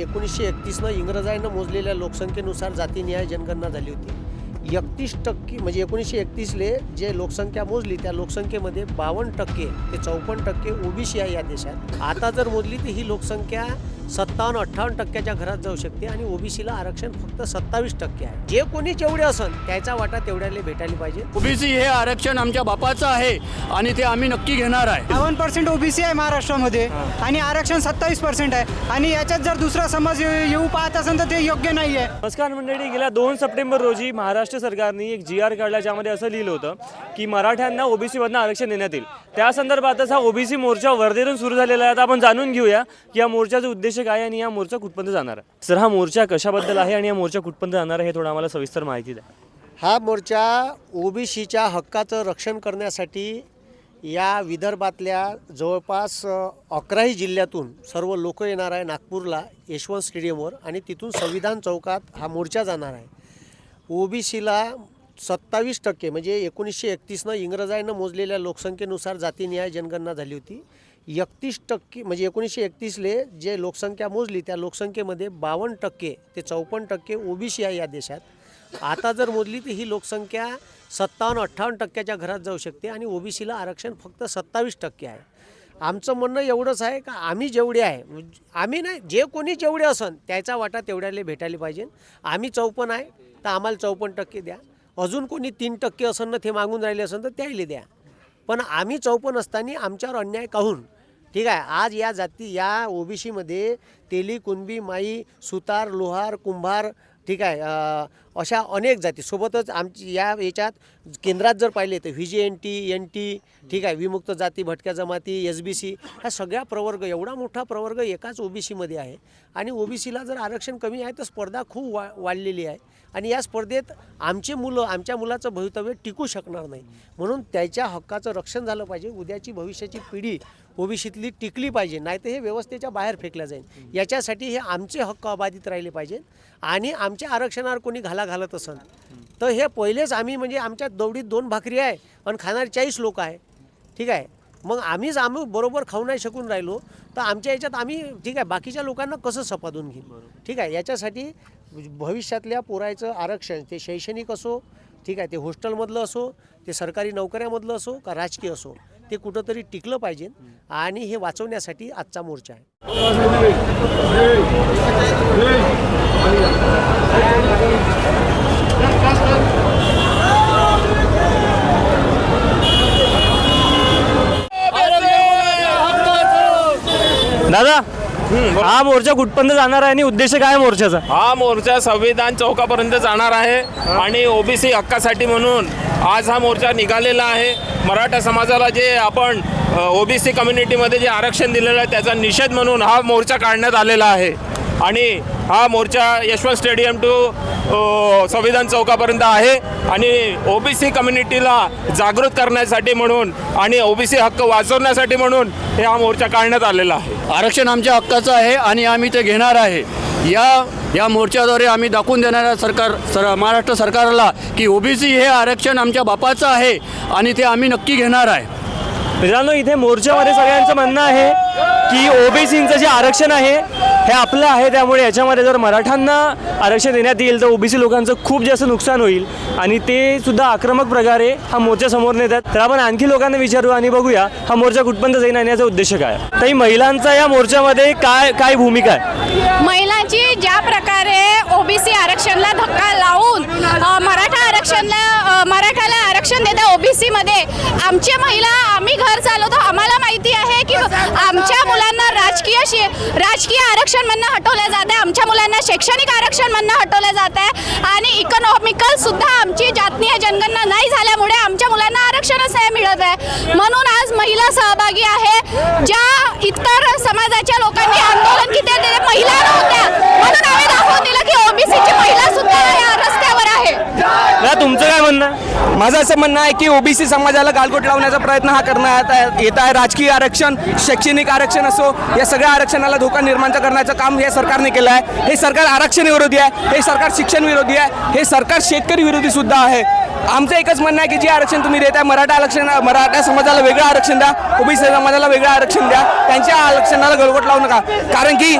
एकोणीसशे एकतीसनं इंग्रजांनं मोजलेल्या लोकसंख्येनुसार जातीनिहाय जनगणना झाली होती. एकतीस टक्के म्हणजे एकोणीसशे एकतीसले जे लोकसंख्या मोजली त्या लोकसंख्येमध्ये बावन्न टक्के ते चौपन्न टक्के ओबीसी आहे या देशात. आता जर मोजली तर ही लोकसंख्या सत्तावन्न अठ्ठावन्न टक्क्याच्या घरात जाऊ शकते आणि ओबीसीला आरक्षण फक्त सत्तावीस टक्के आहे. जे कोणी जेवढे असन त्याचा वाटा तेवढ्याला भेटायला पाहिजे. ओबीसी हे आरक्षण आमच्या बापाचं आहे आणि ते आम्ही नक्की घेणार आहे. बावन्न पर्सेंट ओबीसी आहे महाराष्ट्रामध्ये आणि आरक्षण सत्तावीस पर्सेंट आहे. आणि याच्यात जर दुसरा समाज येऊ पाहत असेल तर ते योग्य नाही आहे नमस्कार मंडळी गेल्या दोन सप्टेंबर रोजी महाराष्ट्र सरकारने एक जी आर काढला ज्यामध्ये असं लिहिलं होतं की मराठ्यांना ओबीसीमधनं आरक्षण देण्यात येईल. त्या संदर्भातच हा ओबीसी मोर्चा वर्धेतून सुरू झालेला आहे. आता आपण जाणून घेऊया की या मोर्चाचा उद्देश काय आणि या मोर्चा कुठपर्यंत जाणार? आहे सर हा मोर्चा कशाबद्दल आहे आणि या मोर्चा कुठपर्यंत जाणार आहे हे थोडं आम्हाला सविस्तर माहिती द्या. हा मोर्चा ओबीसीच्या हक्काचं रक्षण करण्यासाठी या विदर्भातल्या जवळपास अकराही जिल्ह्यातून सर्व लोक येणार आहे नागपूरला यशवंत स्टेडियमवर आणि तिथून संविधान चौकात हा मोर्चा जाणार आहे. ओबीसीला सत्तावीस टक्के म्हणजे एकोणीसशे एकतीसनं इंग्रजांनं मोजलेल्या लोकसंख्येनुसार जातीनिहाय जनगणना झाली होती. एकतीस टक्के म्हणजे एकोणीसशे एकतीसले जे लोकसंख्या मोजली त्या लोकसंख्येमध्ये बावन्न टक्के ते चौपन्न टक्के ओबीसी आहे या देशात. आता जर मोजली तर ही लोकसंख्या सत्तावन्न अठ्ठावन्न टक्क्याच्या घरात जाऊ शकते आणि ओबीसीला आरक्षण फक्त सत्तावीस टक्के आहे. आमचं म्हणणं एवढंच आहे का आम्ही जेवढे आहे आम्ही नाही जे कोणी जेवढे असन त्याचा वाटा तेवढ्याला भेटायला पाहिजे. आम्ही चौपन्न आहे तर आम्हाला चौपन्न टक्के द्या. अजून कोणी तीन टक्के असन ना ते मागून राहिले असन तर त्याही द्या. पण आम्ही चौपन्न असताना आमच्यावर अन्याय काहून? ठीक आहे. आज या जाती या ओबीसीमध्ये तेली कुणबी माई सुतार लोहार कुंभार ठीक आहे अशा अनेक जाती. सोबतच आमची या याच्यात केंद्रात जर पाहिले तर V J N T N T ठीक आहे विमुक्त जाती भटक्या जमाती एस बी सी ह्या सगळ्या प्रवर्ग एवढा मोठा प्रवर्ग एकाच ओबीसीमध्ये आहे. आणि ओबीसीला जर आरक्षण कमी आहे तर स्पर्धा खूप वा वाढलेली आहे. आणि या स्पर्धेत आमचे मुलं आमच्या मुलाचं भवितव्य टिकू शकणार नाही. म्हणून त्याच्या हक्काचं रक्षण झालं पाहिजे. उद्याची भविष्याची पिढी ओबीसीतली टिकली पाहिजे नाही तर हे व्यवस्थेच्या बाहेर फेकल्या जाईल. याच्यासाठी हे आमचे हक्क अबाधित राहिले पाहिजेत. आणि आमच्या आरक्षणावर कोणी घाला घालत असन तर हे पहिलेच आम्ही म्हणजे आमच्या दौडीत दोन भाकरी आहे आणि खाणारे चाळीस लोक आहे. ठीक आहे? मग आम्हीच आम्ही बरोबर खाऊ नाही शकून राहिलो तर आमच्या याच्यात आम्ही ठीक आहे बाकीच्या लोकांना कसं सपादून घेईल ठीक आहे? याच्यासाठी भविष्यातल्या पोरायचं आरक्षण ते शैक्षणिक असो ठीक आहे ते हॉस्टेलमधलं असो ते सरकारी नोकऱ्यामधलं असो का राजकीय असो ते कुठंतरी टिकलं पाहिजे आणि हे वाचवण्यासाठी आजचा मोर्चा आहे. दादा हा मोर्चा कुठपर्यंत जाणार आहे आणि उद्देश काय मोर्चाचा? हा मोर्चा संविधान चौकापर्यंत जाणार आहे आणि ओबीसी हक्कासाठी म्हणून आज हा मोर्चा निघालेला आहे. मराठा समाजाला जे आपण ओबीसी कम्युनिटीमध्ये जे आरक्षण दिलेलं आहे त्याचा निषेध म्हणून हा मोर्चा काढण्यात आलेला आहे. आणि हा मोर्चा यशवंत स्टेडियम टू संविधान चौकापर्यंत आहे आणि ओबीसी कम्युनिटीला जागृत करण्यासाठी म्हणून आणि ओबीसी हक्क वाचवण्यासाठी म्हणून हे हा मोर्चा काढण्यात आलेला आहे. आरक्षण आमच्या हक्काचं आहे आणि आम्ही ते घेणार आहे. या या मोर्चाद्वारे आम्ही दाखवून देणार आहे सरकार सर महाराष्ट्र सरकारला की ओबीसी हे आरक्षण आमच्या बापाचं आहे आणि ते आम्ही नक्की घेणार आहे. मित्रांनो इथे मोर्चामध्ये सगळ्यांचं म्हणणं आहे की ओबीसींचं जे आरक्षण आहे हे आपलं आहे. त्यामुळे याच्यामध्ये जर मराठ्यांना आरक्षण देण्यात येईल तर ओबीसी लोकांचं खूप जास्त नुकसान होईल. आणि ते सुद्धा आक्रमक प्रकारे हा मोर्चा समोर नेतात. तर आपण आणखी लोकांना विचारू आणि बघूया हा मोर्चा कुठपर्यंत जाईल आणि याचा उद्देश काय? आहे. ताई महिलांचा या मोर्चामध्ये काय काय भूमिका आहे? महिलांची ज्या प्रकारे ओबीसी आरक्षणला धक्का लावून मराठा आरक्षणला मराठाला आरक्षण देतात ओबीसी मध्ये आमच्या महिला आम्ही घर चालवतो आम्हाला माहिती आहे की आमच्या मुलांना राजकीय राजकीय आरक्षण म्हणणं हटवलं जात आहे. आमच्या मुलांना शैक्षणिक आरक्षण म्हणणं हटवलं जात आहे. आणि इकॉनॉमिकल सुद्धा आमची जातनीय जनगणना नाही झाल्यामुळे आमच्या मुलांना आरक्षणच नाही मिळत आहे. म्हणून आज महिला सहभागी आहे. ज्या इतर समाजाच्या लोकांनी आंदोलन किती ते महिला नव्हत्या. म्हणून आम्ही दाखवून दिलं की ओबीसीची महिला सुद्धा या रस्त्यावर आहे. तुमचं काय आहे? माझं असं म्हणणं आहे की ओबीसी समाजाला गालबोट लावण्याचा प्रयत्न हा करण्यात आहे- येत आहे. राजकीय आरक्षण शैक्षणिक आरक्षण असो या सगळ्या आरक्षणाला धोका निर्माण करण्याचं काम या सरकारने केलं आहे. हे सरकार आरक्षण विरोधी आहे. हे सरकार शिक्षण विरोधी आहे. हे सरकार शेतकरी विरोधी सुद्धा आहे. आमचं एकच म्हणणं आहे की जे आरक्षण तुम्ही देताय मराठा आरक्षण मराठा समाजाला वेगळं आरक्षण द्या ओबीसी समाजाला वेगळं आरक्षण द्या त्यांच्या आरक्षणाला गळगोट लावू नका. कारण की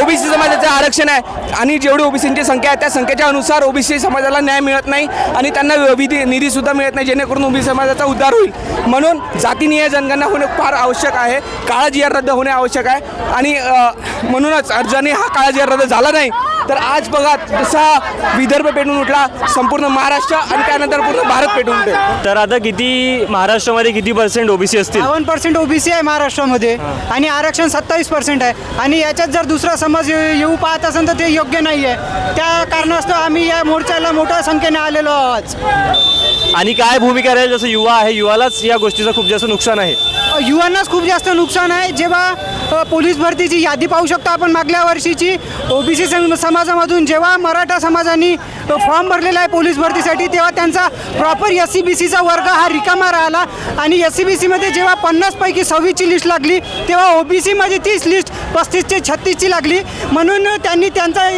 ओबीसी समाजाचं आरक्षण आहे आणि जेवढी ओबीसींची संख्या आहे त्या संख्येच्या अनुसार ओबीसी समाजाला न्याय मिळत नाही आणि त्यांना विधी निधीसुद्धा मिळत नाही जेणेकरून ओबीसी समाजाचा उद्धार होईल. म्हणून जातीनिय जनगणना होणे फार आवश्यक आहे काळाजी आर रद्द होणे आवश्यक आहे आणि म्हणूनच अर्जाने हा काळाजी रद्द झाला नाही. तर आज बघा जसा विदर्भ पेटून उठला संपूर्ण महाराष्ट्र आणि त्यानंतर पूर्ण भारत पेटून उठेल. तर आता किती महाराष्ट्रामध्ये किती पर्सेंट ओबीसी असतील? बावन्न पर्सेंट ओबीसी आहे महाराष्ट्रामध्ये आणि आरक्षण सत्तावीस पर्सेंट आहे. आणि याच्यात जर दुसरा समाज ये- येऊ पाहत असेल तर ते योग्य नाही आहे त्या कारणास्तव आम्ही या मोर्चाला मोठ्या संख्येने आलेलो आहोत. आज आणि काय भूमिका राहील? जसं युवा आहे युवालाच या गोष्टीचं खूप जास्त नुकसान आहे. युवांनाच खूप जास्त नुकसान आहे. जेव्हा पोलीस भरतीची यादी पाहू शकतो आपण मागल्या वर्षीची. ओबीसी समाजामधून जेव्हा मराठा समाजाने फॉर्म भरलेला आहे पोलीस भरतीसाठी तेव्हा त्यांचा प्रॉपर एस सी बी सीचा वर्ग हा रिकामा राहिला. आणि एस सी बी सीमध्ये जेव्हा पन्नासपैकी सव्वीसची लिस्ट लागली तेव्हा ओबीसीमध्ये तीस लिस्ट पस्तीसचे छत्तीसची लागली. म्हणून त्यांनी त्यांचा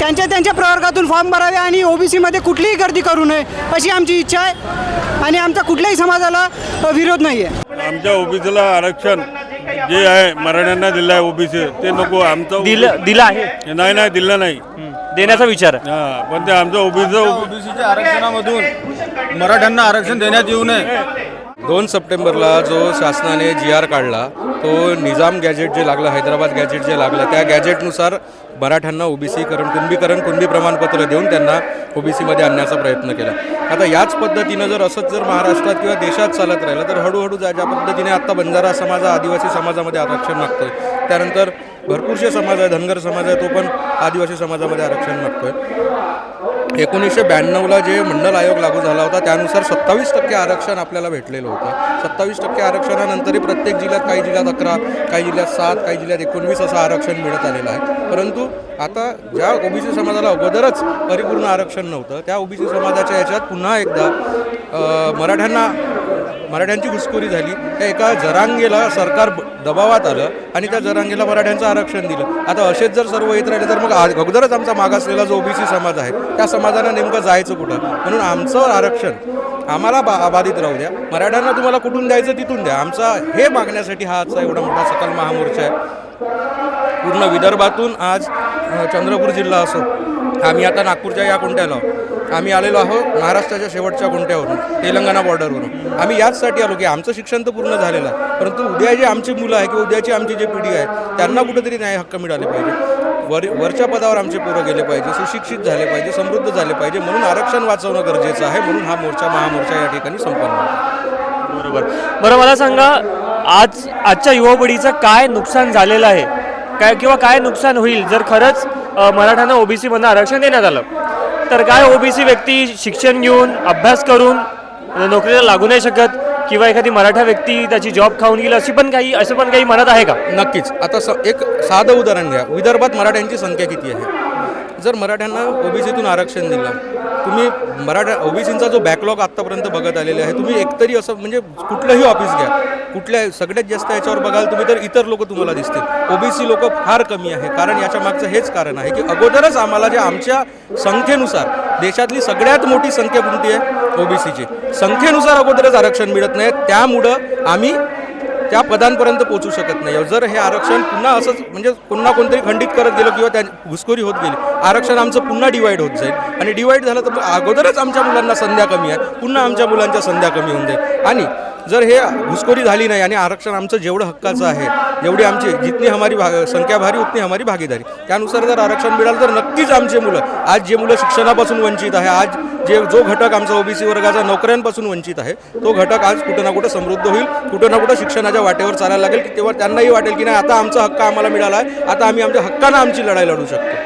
त्यांच्या त्यांच्या प्रवर्गातून फॉर्म भरावे आणि ओबीसीमध्ये कुठलीही गर्दी करू नये अशी आमची इच्छा आहे. आणि आमचा कुठल्याही समाजाला विरोध नाही आहे आमच्या ओबीसीला आरक्षण जे आहे मराठ्यांना दिलं आहे ओबीसी ते नको आमचं दिलं दिलं आहे? नाही नाही दिलं नाही. देण्याचा विचार. आहे. हा पण ते आमचं ओबीसीचं ओबीसीच्या आरक्षणामधून मराठ्यांना आरक्षण देण्यात येऊ नये. दोन सप्टेंबरला जो शासनाने जी आर काढला तो निजाम गॅजेट जे लागलं हैदराबाद गॅजेट जे लागलं त्या गॅजेटनुसार मराठ्यांना ओबीसीकरण कुणबीकरण कुणबी प्रमाणपत्र देऊन त्यांना ओबीसीमध्ये आणण्याचा प्रयत्न केला. आता याच पद्धतीनं जर असंच जर महाराष्ट्रात किंवा देशात चालत राहिलं तर हळूहळू ज्या ज्या पद्धतीने आत्ता बंजारा समाज आदिवासी समाजामध्ये आरक्षण मागतोय त्यानंतर भरपूरसे समाज आहे धनगर समाज आहे तो पण आदिवासी समाजामध्ये आरक्षण मागतोय. एकोणीसशे ब्याण्णवला जे मंडल आयोग लागू झाला होता त्यानुसार सत्तावीस टक्के आरक्षण आपल्याला भेटलेलं होतं. सत्तावीस टक्के आरक्षणानंतरही प्रत्येक जिल्ह्यात काही जिल्ह्यात अकरा काही जिल्ह्यात सात काही जिल्ह्यात एकोणवीस असं आरक्षण मिळत आलेलं आहे. परंतु आता ज्या ओबीसी समाजाला अगोदरच परिपूर्ण आरक्षण नव्हतं त्या ओबीसी समाजाच्या याच्यात पुन्हा एकदा मराठ्यांना मराठ्यांची घुसखोरी झाली. त्या एका जरांगेला सरकार ब- दबावात आलं आणि त्या जरांगीला मराठ्यांचं आरक्षण दिलं. आता असेच जर सर्व येत राहिले तर मग अगोदरच आमचा मागासलेला जो ओबीसी समाज आहे त्या समाजानं नेमकं जायचं कुठं? म्हणून आमचं आरक्षण आम्हाला बा बाधित राहू द्या. मराठ्यांना तुम्हाला कुठून द्यायचं तिथून द्या. आमचा हे मागण्यासाठी हा आजचा एवढा मोठा सकल महामोर्चा आहे. पूर्ण विदर्भातून आज चंद्रपूर जिल्हा असो आम्ही आता नागपूरच्या या कोणत्याला आहोत. आम्ही आलेलो आहोत महाराष्ट्राच्या शेवटच्या कोणत्यावरून तेलंगणा बॉर्डरवरून आम्ही याचसाठी आलो की आमचं शिक्षण तर पूर्ण झालेलं आहे परंतु उद्या जे आमची मुलं आहे किंवा उद्याची आमची जी पिढी आहे त्यांना कुठेतरी न्याय हक्क मिळाले पाहिजे. वर वरच्या पदावर आमचे पोरं गेले पाहिजे सुशिक्षित झाले पाहिजे समृद्ध झाले पाहिजे म्हणून आरक्षण वाचवणं गरजेचं आहे म्हणून हा मोर्चा महामोर्चा या ठिकाणी संपन्न बरोबर. बरं मला सांगा आज आजच्या युवा पिढीचं काय नुकसान झालेलं आहे? काय किंवा काय नुकसान होईल? जर खरंच मराठ्यांना ओबीसीमधनं आरक्षण देण्यात आलं तर काय ओबीसी व्यक्ती शिक्षण घेऊन अभ्यास करून नोकरीला लागू नाही शकत किंवा एखादी मराठा व्यक्ती त्याची जॉब खाऊन गेली अशी पण काही असं पण काही मनात आहे का? नक्कीच. आता स एक साधं उदाहरण घ्या. विदर्भात मराठ्यांची संख्या किती आहे? जर मराठ्यांना ओबीसीतून आरक्षण दिलं तुम्ही मराठा ओबीसींचा जो बॅकलॉग आत्तापर्यंत बघत आलेले आहे तुम्ही एकतरी असं म्हणजे कुठलंही ऑफिस घ्या कुठल्या सगळ्यात जास्त याच्यावर बघाल तुम्ही तर इतर लोक तुम्हाला दिसतील. ओबीसी लोक फार कमी आहे कारण याच्या मागचं हेच कारण आहे की अगोदरच आम्हाला जे आमच्या संख्येनुसार देशातली सगळ्यात मोठी संख्या कोणती आहे ओबीसीची. संख्येनुसार अगोदरच आरक्षण मिळत नाही त्यामुळं आम्ही त्या पदांपर्यंत पोहोचू शकत नाही. जर हे आरक्षण पुन्हा असंच म्हणजे पुन्हा कोणतरी खंडित करत गेलं किंवा त्या घुसखोरी होत गेली आरक्षण आमचं पुन्हा डिवाईड होत जाईल. आणि डिवाईड झालं तर अगोदरच आमच्या मुलांना संध्या कमी आहे. पुन्हा आमच्या मुलांच्या संध्या कमी होऊन जाईल. आणि जर हे घुसखोरी झाली नाही आणि आरक्षण आमचं जेवढं हक्काचं आहे जेवढी आमची जितनी हमारी भाग संख्या भारी उतनी हमारी भागीदारी. त्यानुसार जर आरक्षण मिळालं तर नक्कीच आमचे मुलं आज जे मुलं शिक्षणापासून वंचित आहे आज जे जो घटक आमचा ओबीसी वर्गाचा नोकऱ्यांपासून वंचित आहे तो घटक आज कुठं ना कुठं समृद्ध होईल कुठं ना कुठं शिक्षणाच्या वाटेवर चालायला लागेल की तेव्हा त्यांनाही वाटेल की नाही आता आमचा हक्क आम्हाला मिळाला आहे आता आम्ही आमच्या हक्कानं आमची लढाई लढू शकतो.